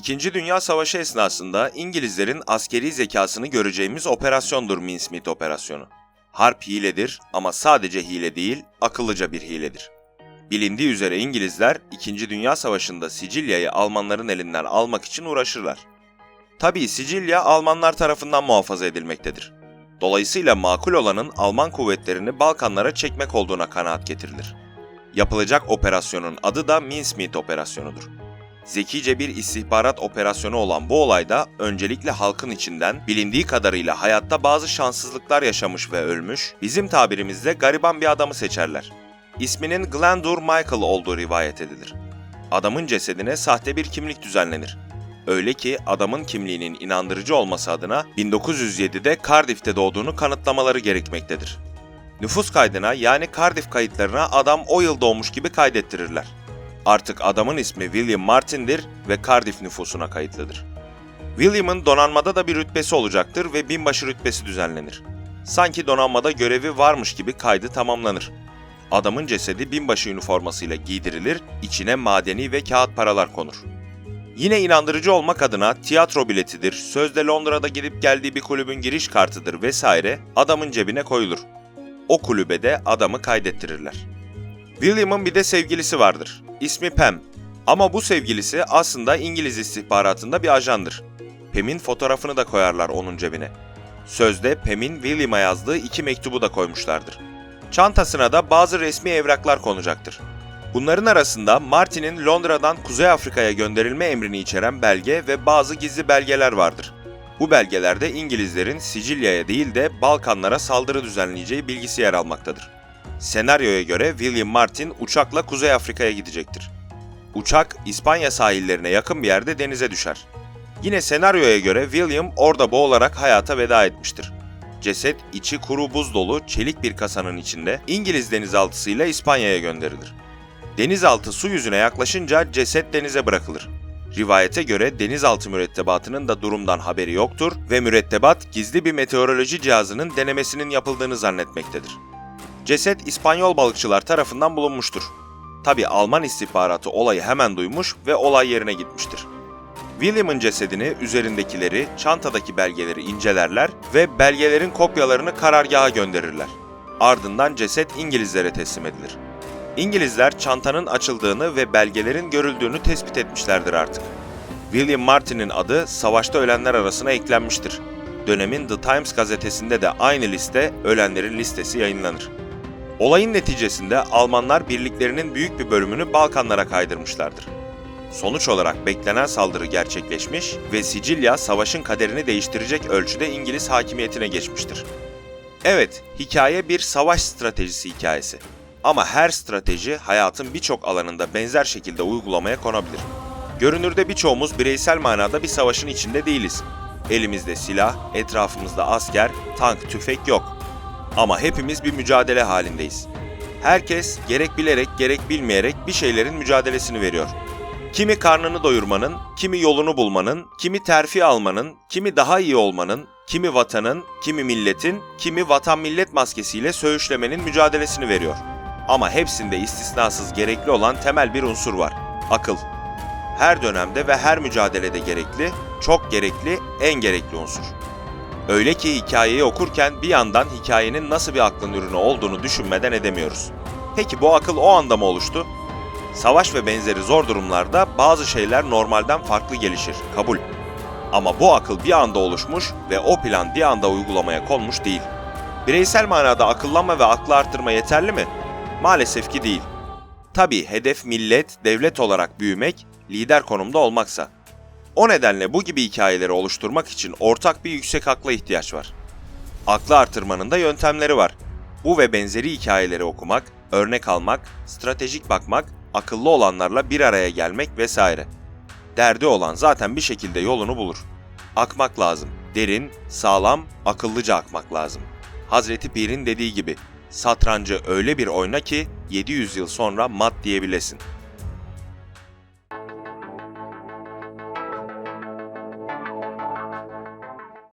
İkinci Dünya Savaşı esnasında İngilizlerin askeri zekasını göreceğimiz operasyondur Mincemeat operasyonu. Harp hiledir ama sadece hile değil, akıllıca bir hiledir. Bilindiği üzere İngilizler 2. Dünya Savaşı'nda Sicilya'yı Almanların elinden almak için uğraşırlar. Tabii Sicilya Almanlar tarafından muhafaza edilmektedir. Dolayısıyla makul olanın Alman kuvvetlerini Balkanlara çekmek olduğuna kanaat getirilir. Yapılacak operasyonun adı da Mincemeat operasyonudur. Zekice bir istihbarat operasyonu olan bu olayda öncelikle halkın içinden bilindiği kadarıyla hayatta bazı şanssızlıklar yaşamış ve ölmüş, bizim tabirimizde gariban bir adamı seçerler. İsminin Glendur Michael olduğu rivayet edilir. Adamın cesedine sahte bir kimlik düzenlenir. Öyle ki adamın kimliğinin inandırıcı olması adına 1907'de Cardiff'te doğduğunu kanıtlamaları gerekmektedir. Nüfus kaydına yani Cardiff kayıtlarına adam o yıl doğmuş gibi kaydettirirler. Artık adamın ismi William Martin'dir ve Cardiff nüfusuna kayıtlıdır. William'ın donanmada da bir rütbesi olacaktır ve binbaşı rütbesi düzenlenir. Sanki donanmada görevi varmış gibi kaydı tamamlanır. Adamın cesedi binbaşı üniformasıyla giydirilir, içine madeni ve kağıt paralar konur. Yine inandırıcı olmak adına tiyatro biletidir, sözde Londra'da gidip geldiği bir kulübün giriş kartıdır vesaire adamın cebine koyulur. O kulübede adamı kaydettirirler. William'ın bir de sevgilisi vardır. İsmi Pam. Ama bu sevgilisi aslında İngiliz istihbaratında bir ajandır. Pam'in fotoğrafını da koyarlar onun cebine. Sözde Pam'in William'a yazdığı iki mektubu da koymuşlardır. Çantasına da bazı resmi evraklar konacaktır. Bunların arasında Martin'in Londra'dan Kuzey Afrika'ya gönderilme emrini içeren belge ve bazı gizli belgeler vardır. Bu belgelerde İngilizlerin Sicilya'ya değil de Balkanlara saldırı düzenleyeceği bilgisi yer almaktadır. Senaryoya göre William Martin uçakla Kuzey Afrika'ya gidecektir. Uçak İspanya sahillerine yakın bir yerde denize düşer. Yine senaryoya göre William orada boğularak hayata veda etmiştir. Ceset içi kuru buz dolu çelik bir kasanın içinde İngiliz denizaltısıyla İspanya'ya gönderilir. Denizaltı su yüzüne yaklaşınca ceset denize bırakılır. Rivayete göre denizaltı mürettebatının da durumdan haberi yoktur ve mürettebat gizli bir meteoroloji cihazının denemesinin yapıldığını zannetmektedir. Ceset İspanyol balıkçılar tarafından bulunmuştur. Tabi Alman istihbaratı olayı hemen duymuş ve olay yerine gitmiştir. William'ın cesedini, üzerindekileri, çantadaki belgeleri incelerler ve belgelerin kopyalarını karargaha gönderirler. Ardından ceset İngilizlere teslim edilir. İngilizler çantanın açıldığını ve belgelerin görüldüğünü tespit etmişlerdir artık. William Martin'in adı savaşta ölenler arasına eklenmiştir. Dönemin The Times gazetesinde de aynı liste ölenlerin listesi yayınlanır. Olayın neticesinde Almanlar birliklerinin büyük bir bölümünü Balkanlara kaydırmışlardır. Sonuç olarak beklenen saldırı gerçekleşmiş ve Sicilya savaşın kaderini değiştirecek ölçüde İngiliz hakimiyetine geçmiştir. Evet, hikaye bir savaş stratejisi hikayesi. Ama her strateji hayatın birçok alanında benzer şekilde uygulamaya konabilir. Görünürde birçoğumuz bireysel manada bir savaşın içinde değiliz. Elimizde silah, etrafımızda asker, tank, tüfek yok. Ama hepimiz bir mücadele halindeyiz. Herkes gerek bilerek gerek bilmeyerek bir şeylerin mücadelesini veriyor. Kimi karnını doyurmanın, kimi yolunu bulmanın, kimi terfi almanın, kimi daha iyi olmanın, kimi vatanın, kimi milletin, kimi vatan millet maskesiyle söğüşlemenin mücadelesini veriyor. Ama hepsinde istisnasız gerekli olan temel bir unsur var. Akıl. Her dönemde ve her mücadelede gerekli, çok gerekli, en gerekli unsur. Öyle ki hikayeyi okurken bir yandan hikayenin nasıl bir aklın ürünü olduğunu düşünmeden edemiyoruz. Peki bu akıl o anda mı oluştu? Savaş ve benzeri zor durumlarda bazı şeyler normalden farklı gelişir, kabul. Ama bu akıl bir anda oluşmuş ve o plan bir anda uygulamaya konmuş değil. Bireysel manada akıllanma ve aklı arttırma yeterli mi? Maalesef ki değil. Tabii hedef millet, devlet olarak büyümek, lider konumda olmaksa. O nedenle bu gibi hikayeleri oluşturmak için ortak bir yüksek akla ihtiyaç var. Aklı artırmanın da yöntemleri var. Bu ve benzeri hikayeleri okumak, örnek almak, stratejik bakmak, akıllı olanlarla bir araya gelmek vesaire. Derdi olan zaten bir şekilde yolunu bulur. Akmak lazım. Derin, sağlam, akıllıca akmak lazım. Hazreti Pir'in dediği gibi, satrancı öyle bir oyna ki 700 yıl sonra mat diyebilesin.